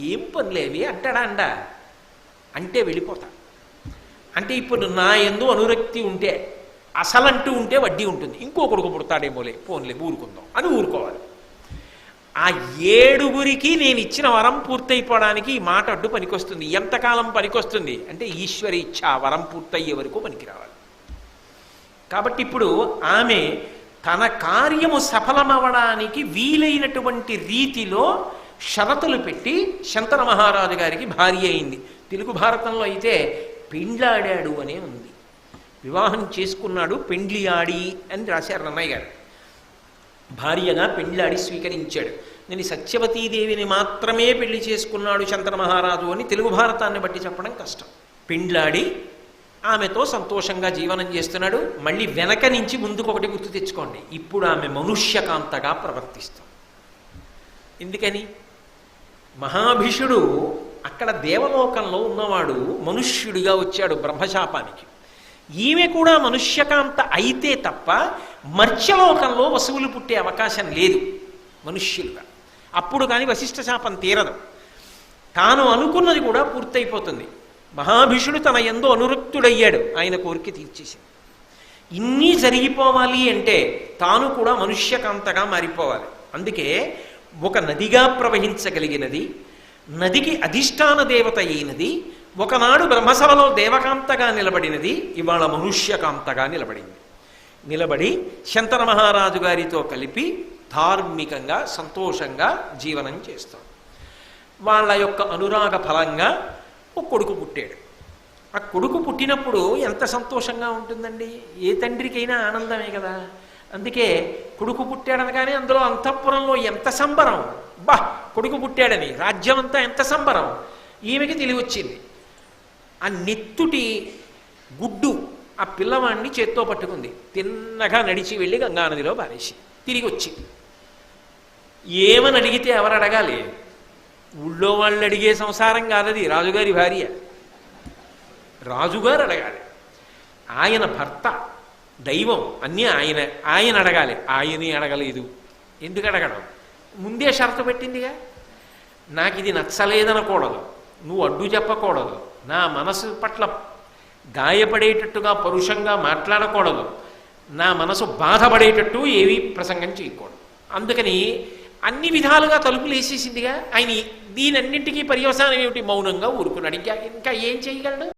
ఏం పనులేవి? అంటాడా అండ? అంటే వెళ్ళిపోతా. అంటే ఇప్పుడు నా ఎందు అనురక్తి ఉంటే అసలంటూ ఉంటే వడ్డీ ఉంటుంది. ఇంకో కొడుకు పుడతాడేమోలే. పోన్లే ఊరుకుందాం. అని ఊరుకోవాలి. ఆ ఏడుగురికి నేను ఇచ్చిన వరం పూర్తయిపోవడానికి ఈ మాట అడ్డు పనికొస్తుంది. ఎంతకాలం పనికొస్తుంది? అంటే ఈశ్వరి ఇచ్చ వరం పూర్తయ్యే వరకు పనికిరావాలి. కాబట్టి ఇప్పుడు ఆమె తన కార్యము సఫలమవడానికి వీలైనటువంటి రీతిలో షరతులు పెట్టి శంతన మహారాజు గారికి భార్య అయింది. తెలుగు భారతంలో అయితే పెండ్లాడాడు అనే ఉంది. వివాహం చేసుకున్నాడు పెండ్లియాడి అని రాశారు నన్నయ్య గారు. భార్యగా పెండ్లాడి స్వీకరించాడు. నేను సత్యవతీదేవిని మాత్రమే పెళ్ళి చేసుకున్నాడు శంతన మహారాజు అని తెలుగు భారతాన్ని బట్టి చెప్పడం కష్టం. పెండ్లాడి ఆమెతో సంతోషంగా జీవనం చేస్తున్నాడు. మళ్ళీ వెనక నుంచి ముందుకు ఒకటి గుర్తు తెచ్చుకోండి. ఇప్పుడు ఆమె మనుష్యకాంతగా ప్రవర్తిస్తుంది. ఎందుకని? మహాభిషుడు అక్కడ దేవలోకంలో ఉన్నవాడు మనుష్యుడిగా వచ్చాడు బ్రహ్మశాపానికి. ఈమె కూడా మనుష్యకాంత అయితే తప్ప మర్త్యలోకంలో వసువులు పుట్టే అవకాశం లేదు మనుష్యులుగా. అప్పుడు కానీ వశిష్ఠ శాపం తీరదు. తాను అనుకున్నది కూడా పూర్తయిపోతుంది. మహాభిషుడు తన ఎందో అనురక్తుడయ్యాడు. ఆయన కోరిక తీర్చేసింది. ఇన్ని జరిగిపోవాలి అంటే తాను కూడా మనుష్యకాంతగా మారిపోవాలి. అందుకే ఒక నదిగా ప్రవహించగలిగినది నదికి అధిష్టాన దేవత అయినది ఒకనాడు బ్రహ్మసభలో దేవకాంతగా నిలబడినది ఇవాళ మనుష్యకాంతగా నిలబడింది. నిలబడి శంతన మహారాజు గారితో కలిపి ధార్మికంగా సంతోషంగా జీవనం చేస్తాం వాళ్ళ యొక్క అనురాగ ఫలంగా ఒక కొడుకు పుట్టాడు. ఆ కొడుకు పుట్టినప్పుడు ఎంత సంతోషంగా ఉంటుందండి? ఏ తండ్రికైనా ఆనందమే కదా. అందుకే కొడుకు పుట్టాడనగానే అందులో అంతఃపురంలో ఎంత సంబరం? బా కొడుకు పుట్టాడని రాజ్యం అంతా ఎంత సంబరం? ఈమెకి తెలివచ్చింది. ఆ నెత్తుటి గుడ్డు ఆ పిల్లవాడిని చేత్తో పట్టుకుంది. తిన్నగా నడిచి వెళ్ళి గంగానదిలో పారేసి తిరిగి వచ్చింది ఏమని అడిగితే ఎవరు అడగాలి? ఊళ్ళో వాళ్ళు అడిగే సంసారం కాదది రాజుగారి భార్య. రాజుగారు అడగాలి. ఆయన భర్త దైవం అన్నీ ఆయన. ఆయన అడగాలి. ఆయనే అడగలేదు. ఎందుకు అడగడం? ముందే షరతు పెట్టిందిగా? నాకు ఇది నచ్చలేదనకూడదు. నువ్వు అడ్డు చెప్పకూడదు. నా మనసు పట్ల గాయపడేటట్టుగా పరుషంగా మాట్లాడకూడదు. నా మనసు బాధపడేటట్టు ఏవి ప్రసంగం చేయకూడదు. అందుకని అన్ని విధాలుగా తలుపులు వేసేసిందిగా. ఆయన దీనన్నింటికీ పర్యవసానం ఏమిటి? మౌనంగా ఊరుకున్నాడు. ఇంకా ఇంకా ఏం చేయగలడు?